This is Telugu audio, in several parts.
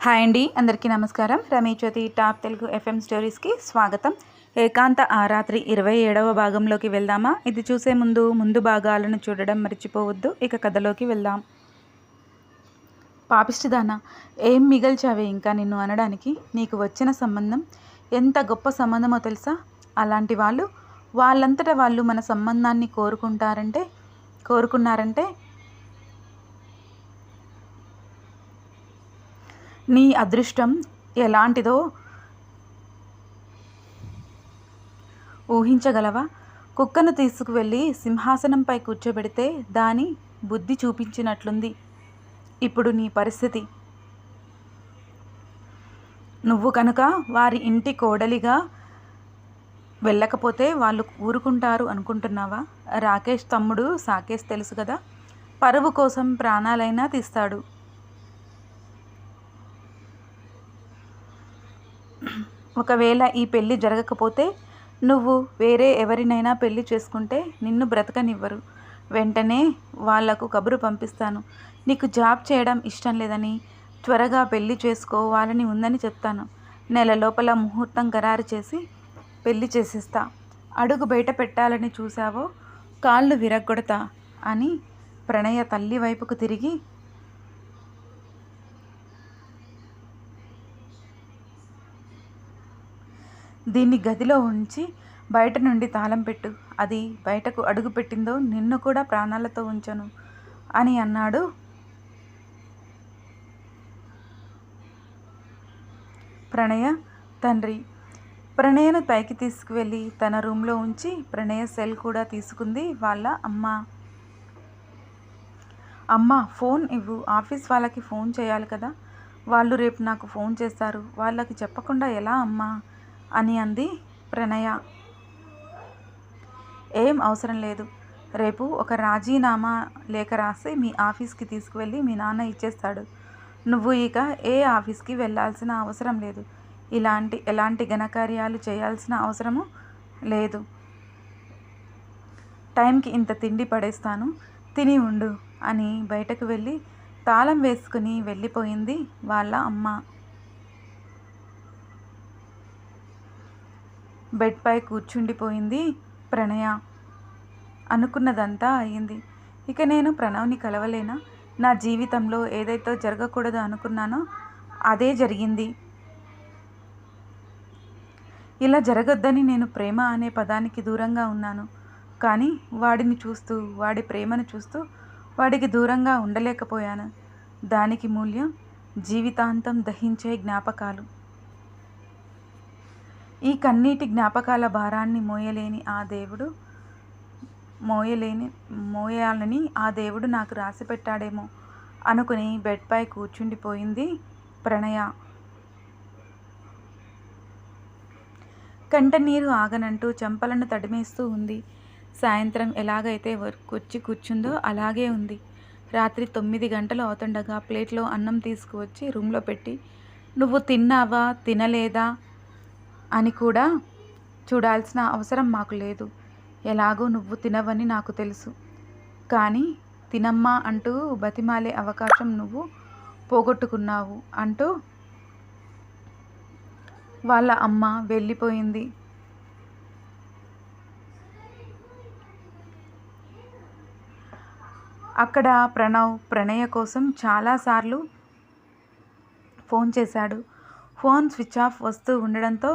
హాయ్ అండి అందరికీ నమస్కారం. రమేశ్వతి టాప్ తెలుగు ఎఫ్ఎం స్టోరీస్కి స్వాగతం. ఏకాంత ఆ రాత్రి ఇరవై ఏడవ భాగంలోకి వెళ్దామా? ఇది చూసే ముందు ముందు భాగాలను చూడడం మర్చిపోవద్దు. ఇక కథలోకి వెళ్దాం. పాపిష్టిదానా ఏం మిగల్చావే ఇంకా నిన్ను అనడానికి? నీకు వచ్చిన సంబంధం ఎంత గొప్ప సంబంధమో తెలుసా? అలాంటి వాళ్ళు వాళ్ళంతటా వాళ్ళు మన సంబంధాన్ని కోరుకుంటారంటే కోరుకున్నారంటే నీ అదృష్టం ఎలాంటిదో ఊహించగలవా? కుక్కను తీసుకువెళ్ళి సింహాసనంపై కూర్చోబెడితే దాని బుద్ధి చూపించినట్లుంది. ఇప్పుడు నీ పరిస్థితి. నువ్వు కనుక వారి ఇంటి కోడలిగా వెళ్ళకపోతే వాళ్ళు ఊరుకుంటారు అనుకుంటున్నావా? రాకేష్ తమ్ముడు సాకేష్ తెలుసు కదా? పరువు కోసం ప్రాణాలైనా తీస్తాడు. ఒకవేళ ఈ పెళ్ళి జరగకపోతే నువ్వు వేరే ఎవరినైనా పెళ్ళి చేసుకుంటే నిన్ను బ్రతకనివ్వరు. వెంటనే వాళ్ళకు కబురు పంపిస్తాను. నీకు జాబ్ చేయడం ఇష్టం లేదని త్వరగా పెళ్ళి చేసుకోవాలని ఉందని చెప్తాను. నెల లోపల ముహూర్తం ఖరారు చేసి పెళ్ళి చేసేస్తా. అడుగు బయట పెట్టాలని చూసావో కాళ్ళు విరగ్గొడతా అని ప్రణయ తల్లి వైపుకు తిరిగి దీన్ని గదిలో ఉంచి బయట నుండి తాళం పెట్టు. అది బయటకు అడుగు పెట్టిందో నిన్ను కూడా ప్రాణాలతో ఉంచను అని అన్నాడు. ప్రణయ తండ్రి ప్రణయను పైకి తీసుకువెళ్ళి తన రూమ్లో ఉంచి ప్రణయ సెల్ కూడా తీసుకుంది వాళ్ళ అమ్మ. అమ్మ ఫోన్ ఇవ్వు. ఆఫీస్ వాళ్ళకి ఫోన్ చేయాలి కదా. వాళ్ళు రేపు నాకు ఫోన్ చేస్తారు. వాళ్ళకి చెప్పకుండా ఎలా అమ్మా? అని అంది ప్రణయ. ఏం అవసరం లేదు. రేపు ఒక రాజీనామా లేఖ రాసి మీ ఆఫీస్కి తీసుకువెళ్ళి మీ నాన్న ఇచ్చేస్తాడు. నువ్వు ఇక ఏ ఆఫీస్కి వెళ్ళాల్సిన అవసరం లేదు. ఇలాంటి ఎలాంటి ఘనకార్యాలు చేయాల్సిన అవసరము లేదు. టైంకి ఇంత తిండి పడేస్తాను. తిని ఉండు అని బయటకు వెళ్ళి తాళం వేసుకుని వెళ్ళిపోయింది వాళ్ళ అమ్మ. బెడ్పై కూర్చుండిపోయింది ప్రణయ. అనుకున్నదంతా అయింది ఇక నేను ప్రణవ్ని కలవలేనా? నా జీవితంలో ఏదైతే జరగకూడదు అనుకున్నానో అదే జరిగింది. ఇలా జరగొద్దని నేను ప్రేమ అనే పదానికి దూరంగా ఉన్నాను. కానీ వాడిని చూస్తూ వాడి ప్రేమను చూస్తూ వాడికి దూరంగా ఉండలేకపోయాను. దానికి మూల్యం జీవితాంతం దహించే జ్ఞాపకాలు. ఈ కన్నీటి జ్ఞాపకాల భారాన్ని మోయలేని ఆ దేవుడు మోయలేని మోయాలని ఆ దేవుడు నాకు రాసి పెట్టాడేమో అనుకుని బెడ్పై కూర్చుండిపోయింది ప్రణయ. కంటనీరు ఆగనంటూ చెంపలను తడిమేస్తూ ఉంది. సాయంత్రం ఎలాగైతే వచ్చి కూర్చుందో అలాగే ఉంది. రాత్రి తొమ్మిది గంటలు అవుతుండగా ప్లేట్లో అన్నం తీసుకువచ్చి రూమ్లో పెట్టి నువ్వు తిన్నావా? తినలేదా? అని కూడా చూడాల్సిన అవసరం మాకు లేదు. ఎలాగో నువ్వు తినవని నాకు తెలుసు. కానీ తినమ్మా అంటూ బతిమాలే అవకాశం నువ్వు పోగొట్టుకున్నావు అంటూ వాళ్ళ అమ్మ వెళ్ళిపోయింది. అక్కడ ప్రణవ్ ప్రణయ కోసం చాలాసార్లు ఫోన్ చేశాడు. ఫోన్ స్విచ్ ఆఫ్ వస్తూ ఉండడంతో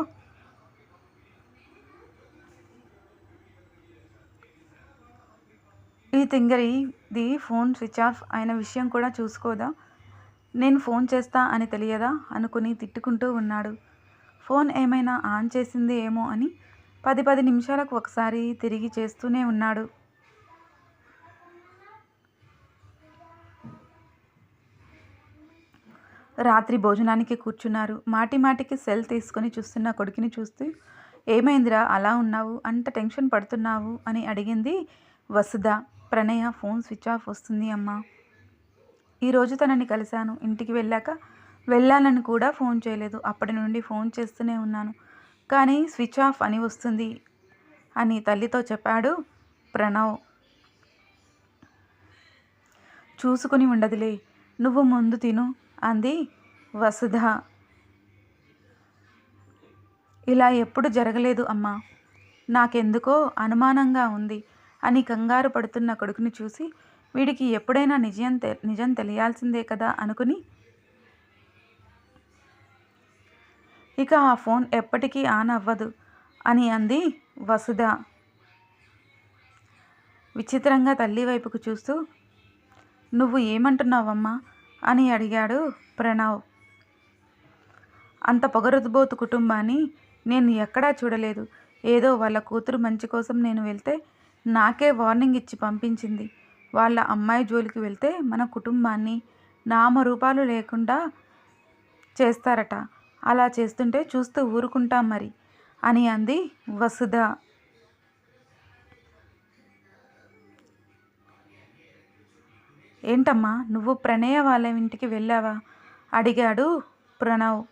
తింగరిది ఫోన్ స్విచ్ ఆఫ్ అయిన విషయం కూడా చూసుకోదా? నేను ఫోన్ చేస్తా అని తెలియదా? అనుకుని తిట్టుకుంటూ ఉన్నాడు. ఫోన్ ఏమైనా ఆన్ చేసింది ఏమో అని పది పది నిమిషాలకు ఒకసారి తిరిగి చేస్తూనే ఉన్నాడు. రాత్రి భోజనానికి కూర్చున్నారు. మాటి మాటికి సెల్ తీసుకొని చూస్తున్న కొడుకుని చూస్తూ ఏమైందిరా? అలా ఉన్నావు? అంత టెన్షన్ పడుతున్నావు? అని అడిగింది వసుధ. ప్రణయ ఫోన్ స్విచ్ ఆఫ్ వస్తుంది అమ్మా. ఈరోజు తనని కలిశాను. ఇంటికి వెళ్ళాక వెళ్ళాలని కూడా ఫోన్ చేయలేదు. అప్పటి నుండి ఫోన్ చేస్తూనే ఉన్నాను. కానీ స్విచ్ ఆఫ్ అని వస్తుంది అని తల్లితో చెప్పాడు ప్రణవ్. చూసుకుని ఉండదులే. నువ్వు ముందు తిను అంది వసుధ. ఇలా ఎప్పుడు జరగలేదు అమ్మా. నాకెందుకో అనుమానంగా ఉంది. అని కంగారు పడుతున్న కొడుకుని చూసి వీడికి ఎప్పుడైనా నిజం తె నిజం తెలియాల్సిందే కదా అనుకుని ఇక ఆ ఫోన్ ఎప్పటికీ ఆన్ అవ్వదు అని అంది వసుధ. విచిత్రంగా తల్లి వైపుకు చూస్తూ నువ్వు ఏమంటున్నావమ్మా? అని అడిగాడు ప్రణవ్. అంత పొగరుబోతు కుటుంబాన్ని నేను ఎక్కడా చూడలేదు. ఏదో వాళ్ళ కూతురు మంచి కోసం నేను వెళ్తే నాకే వార్నింగ్ ఇచ్చి పంపించింది. వాళ్ళ అమ్మాయి జోలికి వెళ్తే మన కుటుంబాన్ని నామరూపాలు లేకుండా చేస్తారట. అలా చేస్తుంటే చూస్తూ ఊరుకుంటాం మరి అని అంది వసుధ. ఏంటమ్మా నువ్వు ప్రణయ వాళ్ళ ఇంటికి వెళ్ళావా? అడిగాడు ప్రణవ్.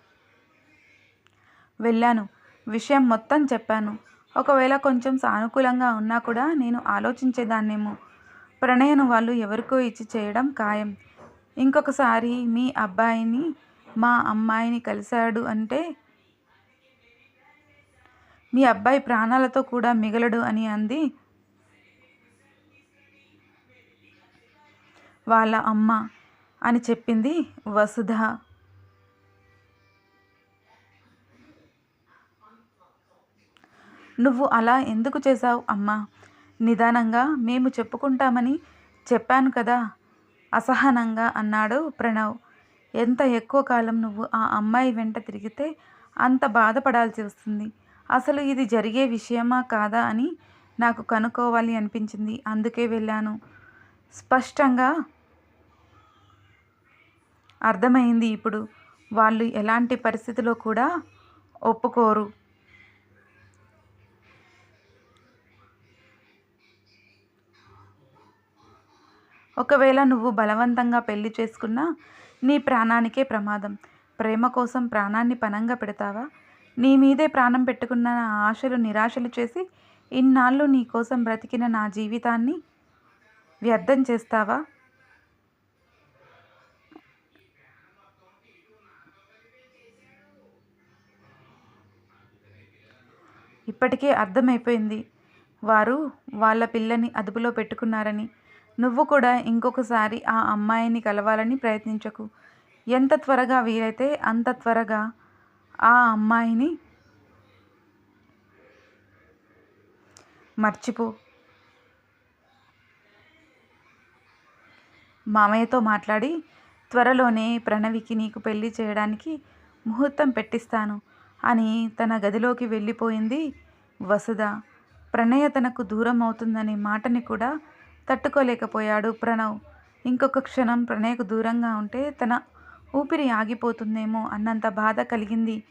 వెళ్ళాను. విషయం మొత్తం చెప్పాను. ఒకవేళ కొంచెం సానుకూలంగా ఉన్నా కూడా నేను ఆలోచించేదాన్నేమో. ప్రణయను వాళ్ళు ఎవరికో ఇచ్చి చేయడం ఖాయం. ఇంకొకసారి మీ అబ్బాయిని మా అమ్మాయిని కలిశాడు అంటే మీ అబ్బాయి ప్రాణాలతో కూడా మిగలడు అని అంది వాళ్ళ అమ్మ అని చెప్పింది వసుధ. నువ్వు అలా ఎందుకు చేశావు అమ్మా? నిదానంగా మేము చెప్పుకుంటామని చెప్పాను కదా? అసహనంగా అన్నాడు ప్రణవ్. ఎంత ఎక్కువ కాలం నువ్వు ఆ అమ్మాయి వెంట తిరిగితే అంత బాధపడాల్సి వస్తుంది. అసలు ఇది జరిగే విషయమా కాదా అని నాకు కనుక్కోవాలి అనిపించింది. అందుకే వెళ్ళాను. స్పష్టంగా అర్థమైంది ఇప్పుడు. వాళ్ళు ఎలాంటి పరిస్థితిలో కూడా ఒప్పుకోరు. ఒకవేళ నువ్వు బలవంతంగా పెళ్ళి చేసుకున్నా నీ ప్రాణానికే ప్రమాదం. ప్రేమ కోసం ప్రాణాన్ని పనంగా పెడతావా? నీ మీదే ప్రాణం పెట్టుకున్న నా ఆశలు నిరాశలు చేసి ఇన్నాళ్ళు నీ కోసం బ్రతికిన నా జీవితాన్ని వ్యర్థం చేస్తావా? ఇప్పటికే అర్థమైపోయింది. వారు వాళ్ళ పిల్లని అదుపులో పెట్టుకున్నారని నువ్వు కూడా ఇంకొకసారి ఆ అమ్మాయిని కలవాలని ప్రయత్నించకు. ఎంత త్వరగా వీలైతే అంత త్వరగా ఆ అమ్మాయిని మర్చిపో. మామయ్యతో మాట్లాడి త్వరలోనే ప్రణవికి నీకు పెళ్ళి చేయడానికి ముహూర్తం పెట్టిస్తాను అని తన గదిలోకి వెళ్ళిపోయింది వసుధ. ప్రణయ తనకు దూరం అవుతుందనే మాటని కూడా తట్టుకోలేకపోయాడు ప్రణవ్. ఇంకొక క్షణం ప్రణయ్కు దూరంగా ఉంటే తన ఊపిరి ఆగిపోతుందేమో అన్నంత బాధ కలిగింది.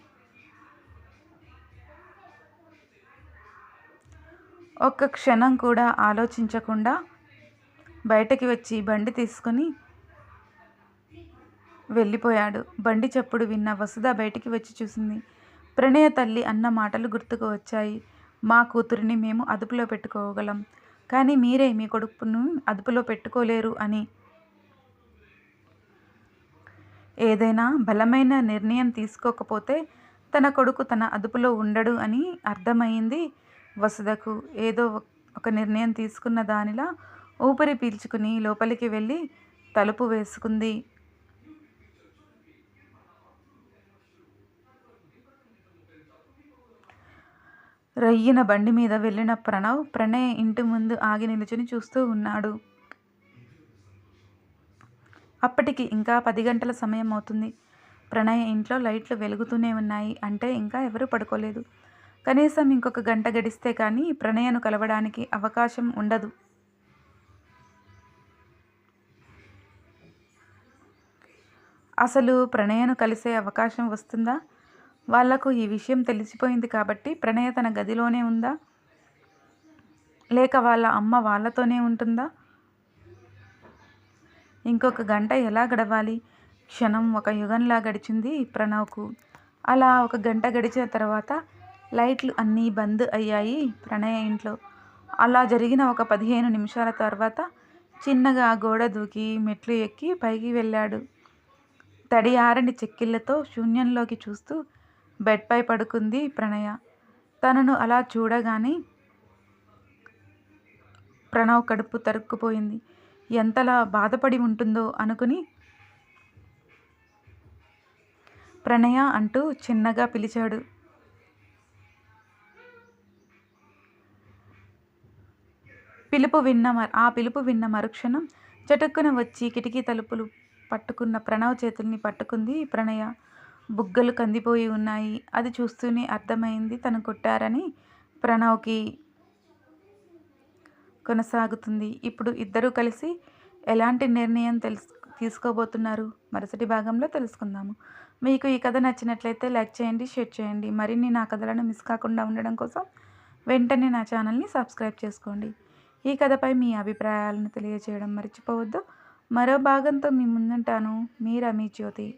ఒక్క క్షణం కూడా ఆలోచించకుండా బయటకి వచ్చి బండి తీసుకొని వెళ్ళిపోయాడు. బండి చప్పుడు విన్న వసుధ బయటికి వచ్చి చూసింది. ప్రణయ తల్లి అన్న మాటలు గుర్తుకు వచ్చాయి. మా కూతురిని మేము అదుపులో పెట్టుకోగలం. కానీ మీరే మీ కొడుకును అదుపులో పెట్టుకోలేరు అని. ఏదైనా బలమైన నిర్ణయం తీసుకోకపోతే తన కొడుకు తన అదుపులో ఉండడు అని అర్థమైంది వసుధకు. ఏదో ఒక నిర్ణయం తీసుకున్న దానిలా ఊపిరి పీల్చుకుని లోపలికి వెళ్ళి తలుపు వేసుకుంది. రయ్యిన బండి మీద వెళ్ళిన ప్రణవ్ ప్రణయ్ ఇంటి ముందు ఆగి నిలుచుని చూస్తూ ఉన్నాడు. అప్పటికి ఇంకా పది గంటల సమయం అవుతుంది. ప్రణయ్ ఇంట్లో లైట్లు వెలుగుతూనే ఉన్నాయి. అంటే ఇంకా ఎవరు పడుకోలేదు. కనీసం ఇంకొక గంట గడిస్తే కానీ ప్రణయను కలవడానికి అవకాశం ఉండదు. అసలు ప్రణయను కలిసే అవకాశం వస్తుందా? వాళ్ళకు ఈ విషయం తెలిసిపోయింది కాబట్టి ప్రణయ తన గదిలోనే ఉందా? లేక వాళ్ళ అమ్మ వాళ్ళతోనే ఉంటుందా? ఇంకొక గంట ఎలా గడవాలి? క్షణం ఒక యుగంలా గడిచింది ప్రణవ్కు. అలా ఒక గంట గడిచిన తర్వాత లైట్లు అన్నీ బంద్ అయ్యాయి ప్రణయ ఇంట్లో. అలా జరిగిన ఒక పదిహేను నిమిషాల తర్వాత చిన్నగా గోడ దూకి మెట్లు ఎక్కి పైకి వెళ్ళాడు. తడి ఆరని చెక్కిళ్ళతో శూన్యంలోకి చూస్తూ బెడ్పై పడుకుంది ప్రణయ. తనను అలా చూడగానే ప్రణవ్ కడుపు తరుక్కుపోయింది. ఎంతలా బాధపడి ఉంటుందో అనుకుని ప్రణయ అంటూ చిన్నగా పిలిచాడు. పిలుపు విన్న మ- ఆ పిలుపు విన్న మరుక్షణం చటుక్కున వచ్చి కిటికీ తలుపులు పట్టుకున్న ప్రణవ్ చేతుల్ని పట్టుకుంది ప్రణయ. బుగ్గలు కందిపోయి ఉన్నాయి. అది చూస్తూనే అర్థమైంది తను కొట్టారని ప్రణవ్కి కొనసాగుతుంది. ఇప్పుడు ఇద్దరూ కలిసి ఎలాంటి నిర్ణయం తెలుసు తీసుకోబోతున్నారు? మరుసటి భాగంలో తెలుసుకుందాము. మీకు ఈ కథ నచ్చినట్లయితే లైక్ చేయండి షేర్ చేయండి. మరిన్ని నా కథలను మిస్ కాకుండా ఉండడం కోసం వెంటనే నా ఛానల్ని సబ్స్క్రైబ్ చేసుకోండి. ఈ కథపై మీ అభిప్రాయాలను తెలియజేయడం మర్చిపోవద్దు. మరో భాగంతో మీ ముందుంటాను. మీ జ్యోతి.